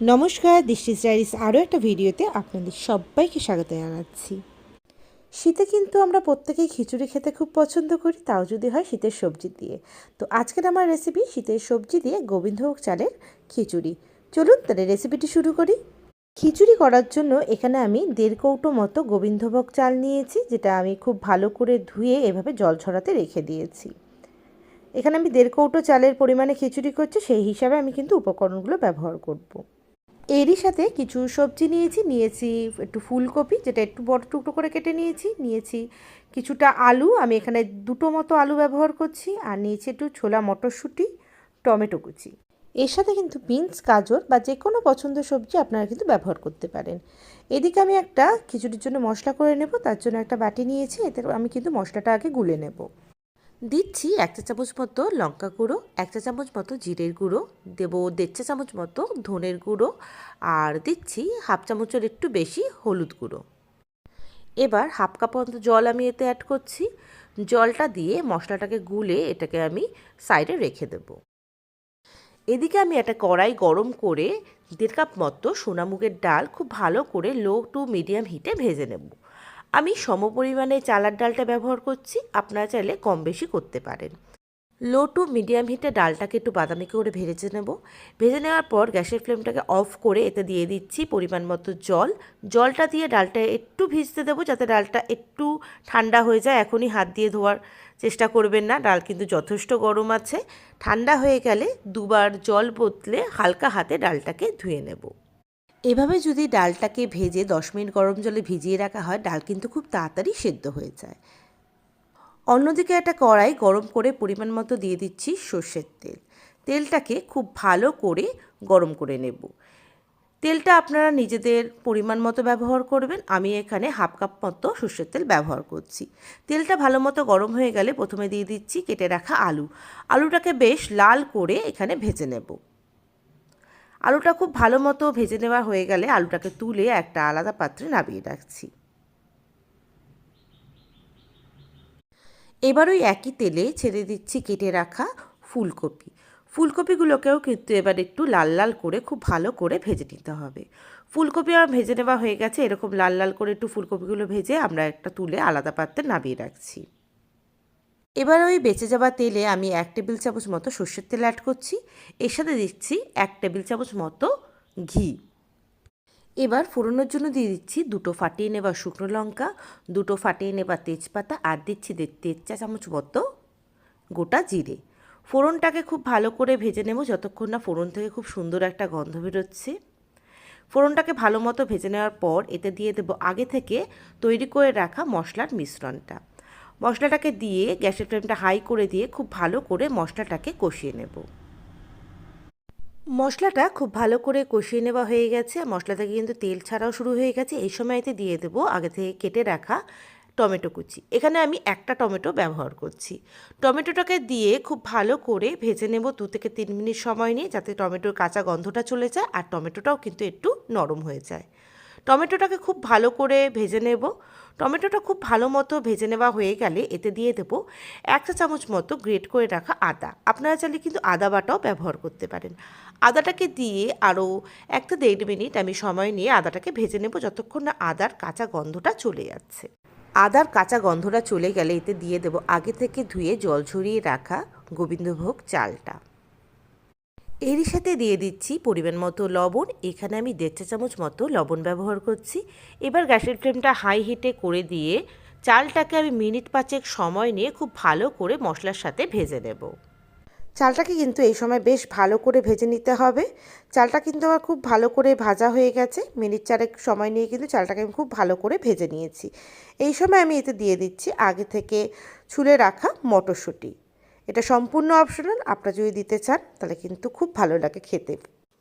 নমস্কার দৃষ্টি স্টাইরিস আরও একটা ভিডিওতে আপনাদের সবাইকে স্বাগত জানাচ্ছি। শীতে কিন্তু আমরা প্রত্যেকেই খিচুড়ি খেতে খুব পছন্দ করি, তাও যদি হয় শীতের সবজি দিয়ে। তো আজকের আমার রেসিপি শীতের সবজি দিয়ে গোবিন্দভোগ চালের খিচুড়ি। চলুন তাহলে রেসিপিটি শুরু করি। খিচুড়ি করার জন্য এখানে আমি দেড় কৌটো মতো গোবিন্দভোগ চাল নিয়েছি, যেটা আমি খুব ভালো করে ধুয়ে এভাবে জল ছড়াতে রেখে দিয়েছি। এখানে আমি দেড় কৌটো চালের পরিমাণে খিচুড়ি করছি, সেই হিসাবে আমি কিন্তু উপকরণগুলো ব্যবহার করব। এরই সাথে কিছু সবজি নিয়েছি নিয়েছি একটু ফুলকপি, যেটা একটু বড় টুকরো করে কেটে নিয়েছি নিয়েছি কিছুটা আলু, আমি এখানে দুটো মতো আলু ব্যবহার করছি, আর নিয়েছি একটু ছোলা মটরশুঁটি, টমেটো কুচি। এর সাথে কিন্তু বিনস, গাজর বা যে কোনো পছন্দের সবজি আপনারা কিন্তু ব্যবহার করতে পারেন। এদিকে আমি একটা খিচুড়ির জন্য মশলা করে নেব, তার জন্য একটা বাটি নিয়েছি, এতে আমি কিন্তু মশলাটা আগে গুলে নেব। দিচ্ছি এক চা চামচ মতো লঙ্কা গুঁড়ো, এক চা চামচ মতো জিরের গুঁড়ো, দেব দেড় চা চামচ মতো ধনের গুঁড়ো আর দিচ্ছি হাফ চামচের একটু বেশি হলুদ গুঁড়ো। এবার হাফ কাপ মতো জল আমি এতে অ্যাড করছি। জলটা দিয়ে মশলাটাকে গুলে এটাকে আমি সাইডে রেখে দেব। এদিকে আমি একটা কড়াই গরম করে দেড় কাপ মতো সোনামুগের ডাল খুব ভালো করে লো টু মিডিয়াম হিটে ভেজে নেব। আমি সমপরিমাণে চালার ডালটা ব্যবহার করছি, আপনারা চাইলে কম বেশি করতে পারেন। লো টু মিডিয়াম হিটে ডালটাকে একটু বাদামি করে ভেজে নেব। ভেজে নেওয়ার পর গ্যাসের ফ্লেমটাকে অফ করে এতে দিয়ে দিচ্ছি পরিমাণ মতো জল। জলটা দিয়ে ডালটা একটু ভিজতে দেবো যাতে ডালটা একটু ঠান্ডা হয়ে যায়। এখনই হাত দিয়ে ধোয়ার চেষ্টা করবেন না, ডাল কিন্তু যথেষ্ট গরম আছে। ঠান্ডা হয়ে গেলে দুবার জল বদলে হালকা হাতে ডালটাকে ধুয়ে নেব। এভাবে যদি ডালটাকে ভেজে দশ মিনিট গরম জলে ভিজিয়ে রাখা হয়, ডাল কিন্তু খুব তাড়াতাড়ি সেদ্ধ হয়ে যায়। অন্যদিকে একটা কড়াই গরম করে পরিমাণ মতো দিয়ে দিচ্ছি সর্ষের তেল। তেলটাকে খুব ভালো করে গরম করে নেব। তেলটা আপনারা নিজেদের পরিমাণ মতো ব্যবহার করবেন। আমি এখানে হাফ কাপ মতো সর্ষের তেল ব্যবহার করছি। তেলটা ভালো মতো গরম হয়ে গেলে প্রথমে দিয়ে দিচ্ছি কেটে রাখা আলু। আলুটাকে বেশ লাল করে এখানে ভেজে নেব। আলুটা খুব ভালো মতো ভেজে নেওয়া হয়ে গেলে আলুটাকে তুলে একটা আলাদা পাত্রে নামিয়ে রাখছি। এবার ওই একই তেলে ছেড়ে দিচ্ছি কেটে রাখা ফুলকপি। ফুলকপিগুলোকেও কিন্তু এবার একটু লাল লাল করে খুব ভালো করে ভেজে নিতে হবে। ফুলকপি আমার ভেজে নেওয়া হয়ে গেছে, এরকম লাল লাল করে একটু ফুলকপিগুলো ভেজে আমরা একটা তুলে আলাদা পাত্রে নামিয়ে রাখছি। এবার ওই বেঁচে যাওয়া তেলে আমি এক টেবিল চামচ মতো সর্ষের তেল অ্যাড করছি। এর সাথে দিচ্ছি এক টেবিল চামচ মতো ঘি। এবার ফোড়নোর জন্য দিয়ে দিচ্ছি দুটো ফাটিয়ে নেওয়া শুকনো লঙ্কা, দুটো ফাটিয়ে নেওয়া তেজপাতা আর দিচ্ছি দেড় চা চামচ মতো গোটা জিরে। ফোড়নটাকে খুব ভালো করে ভেজে নেব যতক্ষণ না ফোড়ন থেকে খুব সুন্দর একটা গন্ধ বেরোচ্ছে। ফোড়নটাকে ভালো মতো ভেজে নেওয়ার পর এতে দিয়ে দেবো আগে থেকে তৈরি করে রাখা মশলার মিশ্রণটা। মশলাটাকে দিয়ে গ্যাসের ফ্লেমটা হাই করে দিয়ে খুব ভালো করে মশলাটাকে কষিয়ে নেব। মশলাটা খুব ভালো করে কষিয়ে নেওয়া হয়ে গেছে। মশলা থেকে কিন্তু তেল ছাড়াও শুরু হয়ে গেছে। এই সময়তে দিয়ে দেবো আগে থেকে কেটে রাখা টমেটো কুচি। এখানে আমি একটা টমেটো ব্যবহার করছি। টমেটোটাকে দিয়ে খুব ভালো করে ভেজে নেব দু থেকে তিন মিনিট সময় নিয়ে যাতে টমেটোর কাঁচা গন্ধটা চলে যায় আর টমেটোটাও কিন্তু একটু নরম হয়ে যায়। টমেটোটাকে খুব ভালো করে ভেজে নেব। টমেটোটা খুব ভালো মতো ভেজে নেওয়া হয়ে গেলে এতে দিয়ে দেব এক চা চামচ মতো গ্রেট করে রাখা আদা। আপনারা চাইলে কিন্তু আদা বাটাও ব্যবহার করতে পারেন। আদাটাকে দিয়ে আরও একটা দেড় মিনিট আমি সময় নিয়ে আদাটাকে ভেজে নেব যতক্ষণ না আদার কাঁচা গন্ধটা চলে যাচ্ছে। আদার কাঁচা গন্ধটা চলে গেলে এতে দিয়ে দেব আগে থেকে ধুয়ে জল ঝরিয়ে রাখা গোবিন্দভোগ চালটা। এরই সাথে দিয়ে দিচ্ছি পরিমাণ মতো লবণ। এখানে আমি দেড় চা চামচ মতো লবণ ব্যবহার করছি। এবার গ্যাসের ফ্লেমটা হাই হিটে করে দিয়ে চালটাকে আমি মিনিট পাঁচেক সময় নিয়ে খুব ভালো করে মশলার সাথে ভেজে নেব। চালটাকে কিন্তু এই সময় বেশ ভালো করে ভেজে নিতে হবে। চালটা কিন্তু আমার খুব ভালো করে ভাজা হয়ে গেছে। মিনিট চারেক সময় নিয়ে কিন্তু চালটাকে আমি খুব ভালো করে ভেজে নিয়েছি। এই সময় আমি এতে দিয়ে দিচ্ছি আগে থেকে ছুলে রাখা মটরশুঁটি। এটা সম্পূর্ণ অপশনাল আপনারা যদি দিতে চান, তাহলে কিন্তু খুব ভালো লাগে খেতে।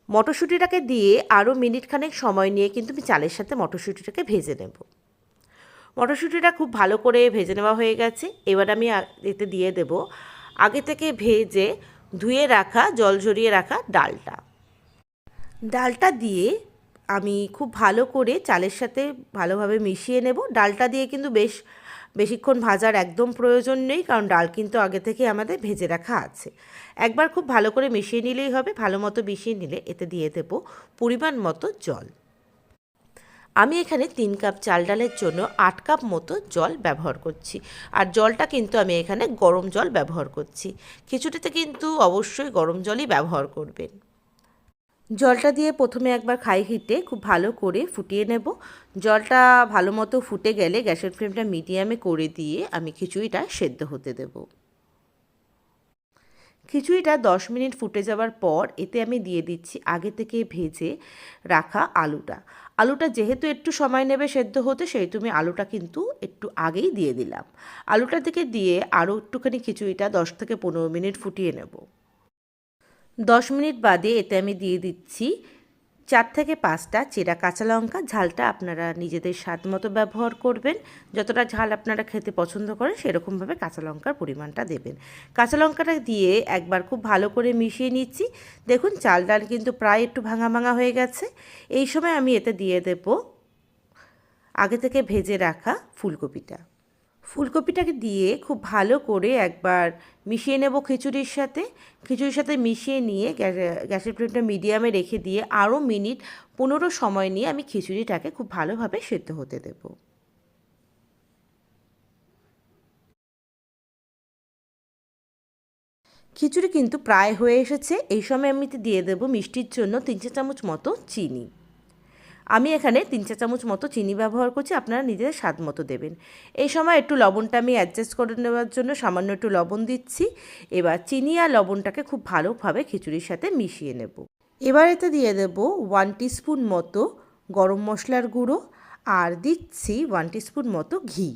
মটরশুঁটিটাকে দিয়ে আরও মিনিট খানেক সময় নিয়ে কিন্তু আমি চালের সাথে মটরশুঁটিটাকে ভেজে নেব। মটরশুঁটিটা খুব ভালো করে ভেজে নেওয়া হয়ে গেছে। এবার আমি এতে দিয়ে দেব আগে থেকে ভেজে ধুয়ে রাখা, জল ঝরিয়ে রাখা ডালটা। ডালটা দিয়ে আমি খুব ভালো করে চালের সাথে ভালোভাবে মিশিয়ে নেব। ডালটা দিয়ে কিন্তু বেশ বেশিক্ষণ ভাজার একদম প্রয়োজন নেই, কারণ ডাল কিন্তু আগে থেকে আমাদের ভেজে রাখা আছে। একবার খুব ভালো করে মিশিয়ে নিলেই হবে, ভালো মতো মিশিয়ে নিলে এতে দিয়ে দেব পরিমাণ মতো জল। আমি এখানে তিন কাপ চাল ডালের জন্য আট কাপ মতো জল ব্যবহার করছি, আর জলটা কিন্তু আমি এখানে গরম জল ব্যবহার করছি। খিচুড়িতে কিন্তু অবশ্যই গরম জলই ব্যবহার করবেন। জলটা দিয়ে প্রথমে একবার খাই হিটে, খুব ভালো করে ফুটিয়ে নেব। জলটা ভালো মতো ফুটে গেলে গ্যাসের ফ্লেমটা মিডিয়ামে করে দিয়ে আমি খিচুড়িটা সেদ্ধ হতে দেবো। খিচুড়িটা দশ মিনিট ফুটে যাওয়ার পর এতে আমি দিয়ে দিচ্ছি আগে থেকে ভেজে রাখা আলুটা। আলুটা যেহেতু একটু সময় নেবে সেদ্ধ হতে, সেই তুমি আলুটা কিন্তু একটু আগেই দিয়ে দিলাম। আলুটা থেকে দিয়ে আরও একটুখানি খিচুড়িটা দশ থেকে পনেরো মিনিট ফুটিয়ে নেব। দশ মিনিট বাদে এতে আমি দিয়ে দিচ্ছি চার থেকে পাঁচটা চেরা কাঁচা লঙ্কা। ঝালটা আপনারা নিজেদের স্বাদ মতো ব্যবহার করবেন। যতটা ঝাল আপনারা খেতে পছন্দ করেন, সেরকমভাবে কাঁচা লঙ্কার পরিমাণটা দেবেন। কাঁচা লঙ্কাটা দিয়ে একবার খুব ভালো করে মিশিয়ে নিচ্ছি। দেখুন, চাল ডাল কিন্তু প্রায় একটু ভাঙা ভাঙা হয়ে গেছে। এই সময় আমি এতে দিয়ে দেব আগে থেকে ভেজে রাখা ফুলকপিটা। ফুলকপিটাকে দিয়ে খুব ভালো করে একবার মিশিয়ে নেব খিচুড়ির সাথে। খিচুড়ির সাথে মিশিয়ে নিয়ে গ্যাসের ফ্লেমটা মিডিয়ামে রেখে দিয়ে আরও মিনিট পনেরো সময় নিয়ে আমি খিচুড়িটাকে খুব ভালোভাবে সেদ্ধ হতে দেব। খিচুড়ি কিন্তু প্রায় হয়ে এসেছে। এই সময় আমি দিয়ে দেবো মিষ্টির জন্য তিন চা চামচ মতো চিনি। আমি এখানে তিন চা চামচ মতো চিনি ব্যবহার করছি, আপনারা নিজেদের স্বাদ মতো দেবেন। এই সময় একটু লবণটা আমি অ্যাডজাস্ট করে নেওয়ার জন্য সামান্য একটু লবণ দিচ্ছি। এবার চিনি আর লবণটাকে খুব ভালোভাবে খিচুড়ির সাথে মিশিয়ে নেব। এবার এতে দিয়ে দেব ওয়ান টিস্পুন মতো গরম মশলার গুঁড়ো আর দিচ্ছি ওয়ান টিস্পুন মতো ঘি।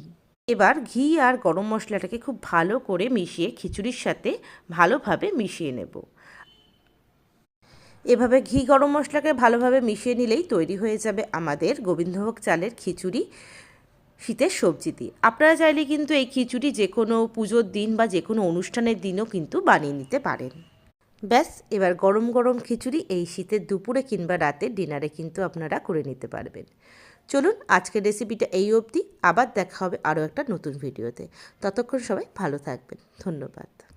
এবার ঘি আর গরম মশলাটাকে খুব ভালো করে মিশিয়ে খিচুড়ির সাথে ভালোভাবে মিশিয়ে নেব। এভাবে ঘি গরম মশলাকে ভালোভাবে মিশিয়ে নিলেই তৈরি হয়ে যাবে আমাদের গোবিন্দভোগ চালের খিচুড়ি, শীতের সবজি দিয়ে। আপনারা চাইলে কিন্তু এই খিচুড়ি যে কোনো পুজোর দিন বা যে কোনো অনুষ্ঠানের দিনও কিন্তু বানিয়ে নিতে পারেন। ব্যাস, এবার গরম গরম খিচুড়ি এই শীতের দুপুরে কিংবা রাতে ডিনারে কিন্তু আপনারা করে নিতে পারবেন। চলুন, আজকের রেসিপিটা এই অবধি। আবার দেখা হবে আরও একটা নতুন ভিডিওতে। ততক্ষণ সবাই ভালো থাকবেন। ধন্যবাদ।